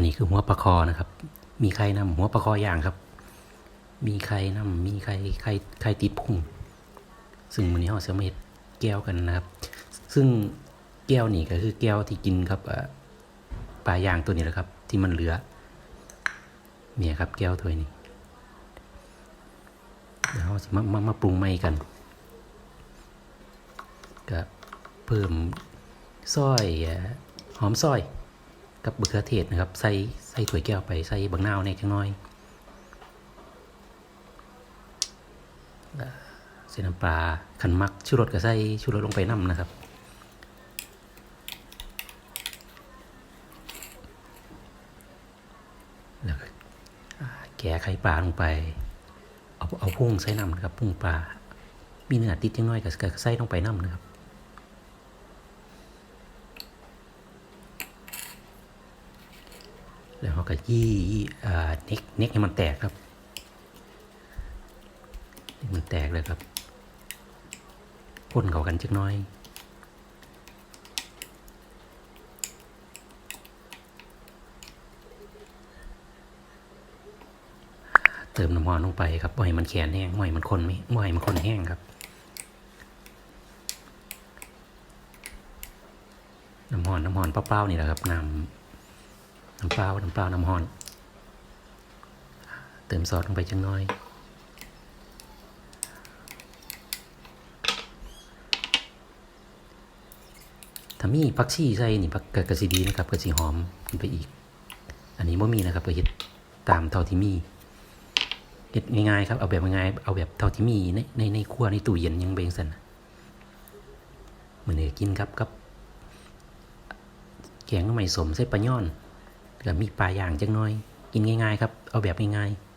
นนี้คือหัวปลาคอนะครับ มีไข่นำหัวปลาคออย่างครับ มีไข่นำมีไข่ไข่ไข่ติดพุ่ง ซึ่งมันนี้เราจะมาเฮ็ดแก้วกันนะครับ ซึ่งแก้วนี่ก็คือแก้วที่กินครับปลาย่างตัวนี้แหละครับ ที่มันเหลือ เนี่ยครับแก้วถ้วยนี้เดี๋ยวเราจะมามามาปรุงใหม่กันก็เพิ่มซอยเอ่อหอมซอย กับมะเขือเทศนะครับ ใส่ใส่ถ้วยแก้วไปใส่บางนาวในจังน้อยเอ่อใส่น้ำปลาขันมักชูรสก็ใส่ชูรสลงไปน้ำนะครับแล้วก็แกะไข่ปลาลงไป เอาเอาพุ่งใส่น้ำนะครับพุ่งปลามีเนื้อติดจังน้อยก็ก็ใส่ลงไปน้ำนะครับ แล้วเขาก็ยี่อ่าเน็กเน็กให้มันแตกครับมันแตกเลยครับพ่นเขากันจักหน้อยเติมน้ำมันลงไปครับบ่ให้มันแข็งแห้งบ่ให้มันคนไม่บ่ให้มันคนแห้งครับ น้ำหอนน้ำหอนเปล่าๆนี่แหละครับน้ำ น้ำเปล่าน้ำเปล่าน้ำหอน เติมซอสลงไปจังน้อยถ้ามีผักชีใส่นี่ผักกะกะสิดีนะครับกระสิหอมขึ้นไปอีก อันนี้บ่มีนะครับก็เฮ็ดตามเท่าที่มีเฮ็ดง่ายๆครับเอาแบบง่ายๆเอาแบบเท่าที่มีในในในครัวในตู้เย็นยังเบงสันนะมื้อนี้กินครับกับแกงหน่อไม้สมใส่ปลาย่อน ก็มีปลาย่างจังน้อย กินง่ายๆครับ เอาแบบง่ายๆ